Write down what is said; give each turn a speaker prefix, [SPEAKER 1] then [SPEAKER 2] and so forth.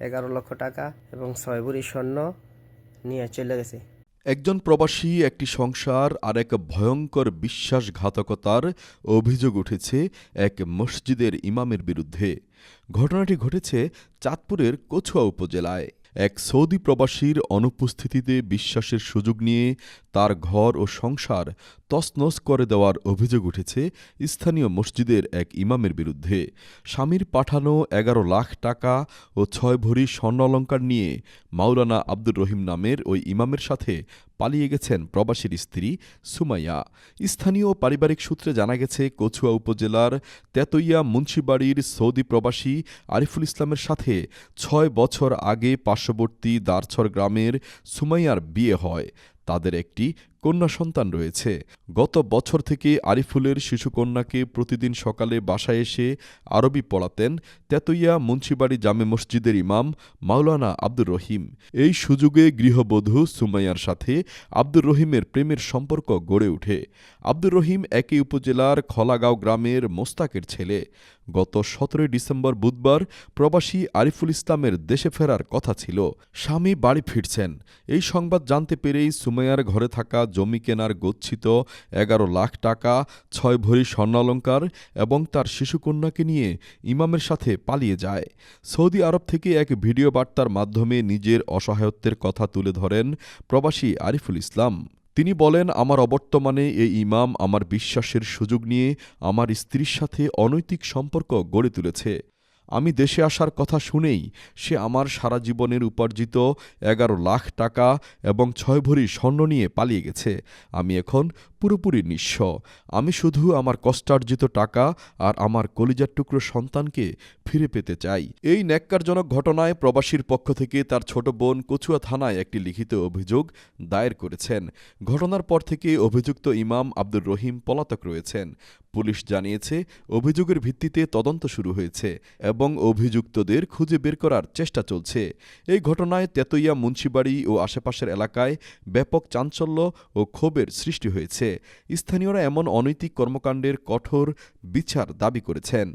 [SPEAKER 1] এগারো লক্ষ টাকা এবং ছয় ভরি স্বর্ণ নিয়ে চলে গেছে।
[SPEAKER 2] একজন প্রবাসী, একটি সংসার, আর এক ভয়ঙ্কর বিশ্বাসঘাতকতার অভিযোগ উঠেছে এক মসজিদের ইমামের বিরুদ্ধে। ঘটনাটি ঘটেছে চাঁদপুরের কচুয়া উপজেলায়। এক সৌদি প্রবাসীর অনুপস্থিতিতে বিশ্বাসের সুযোগ নিয়ে তার ঘর ও সংসার তছনছ করে দেওয়ার অভিযোগ উঠেছে স্থানীয় মসজিদের এক ইমামের বিরুদ্ধে। স্বামীর পাঠানো এগারো লাখ টাকা ও ছয় ভরি স্বর্ণালঙ্কার নিয়ে মাওলানা আব্দুর রহিম নামের ওই ইমামের সাথে পালিয়ে গেছেন প্রবাসীর স্ত্রী সুমাইয়া। স্থানীয় পারিবারিক সূত্রে জানা গেছে কছুয়া উপজেলার তেতইয়া মুন্সিবাড়ির সৌদি প্রবাসী আরিফুল ইসলামের সাথে ছয় বছর আগে পার্শ্ববর্তী দারছর গ্রামের সুমাইয়ার বিয়ে হয়। তাদের একটি কন্যা সন্তান রয়েছে। গত বছর থেকে আরিফুলের শিশুকন্যাকে প্রতিদিন সকালে বাসায় এসে আরবি পড়াতেন তেতইয়া মুন্সিবাড়ি জামে মসজিদের ইমাম মাওলানা আব্দুর রহিম। এই সুযোগে গৃহবধূ সুমাইয়ার সাথে আব্দুর রহিমের প্রেমের সম্পর্ক গড়ে ওঠে। আব্দুর রহিম একই উপজেলার খলাগাঁও গ্রামের মোস্তাকের ছেলে। গত সতেরোই ডিসেম্বর বুধবার প্রবাসী আরিফুল ইসলামের দেশে ফেরার কথা ছিল। স্বামী বাড়ি ফিরছেন। এই সংবাদ জানতে পেরেই সুমাইয়ার ঘরে থাকা জমি কেনার গচ্ছিত এগারো লাখ টাকা, ছয় ভরি স্বর্ণালঙ্কার এবং তার শিশুকন্যাকে নিয়ে ইমামের সাথে পালিয়ে যায়। সৌদি আরব থেকে এক ভিডিও বার্তার মাধ্যমে নিজের অসহায়ত্বের কথা তুলে ধরেন প্রবাসী আরিফুল ইসলাম। তিনি বলেন, আমার অবর্তমানে এই ইমাম আমার বিশ্বাসের সুযোগ নিয়ে আমার স্ত্রীর সাথে অনৈতিক সম্পর্ক গড়ে তুলেছে। আমি দেশে আসার কথা শুনেই সে আমার সারা জীবনের উপার্জিত এগারো লাখ টাকা এবং ছয় ভরি স্বর্ণ নিয়ে পালিয়ে গেছে। আমি এখন পুরোপুরি নিঃস্ব। আমি শুধু আমার কষ্টার্জিত টাকা আর আমার কলিজার টুকরো সন্তানকে ফিরে পেতে চাই। এই ন্যাক্কারজনক ঘটনায় প্রবাসীর পক্ষ থেকে তার ছোট বোন কচুয়া থানায় একটি লিখিত অভিযোগ দায়ের করেছেন। ঘটনার পর থেকে অভিযুক্ত ইমাম আব্দুর রহিম পলাতক রয়েছেন। পুলিশ জানিয়েছে, অভিযোগের ভিত্তিতে তদন্ত শুরু হয়েছে এবং অভিযুক্তদের খুঁজে বের করার চেষ্টা চলছে। এই ঘটনায় তেতইয়া, মুন্সিবাড়ি ও আশেপাশের এলাকায় ব্যাপক চাঞ্চল্য ও ক্ষোভের সৃষ্টি হয়েছে। স্থানীয়রা এমন অনৈতিক কর্মকাণ্ডের কঠোর বিচার দাবি করেছেন।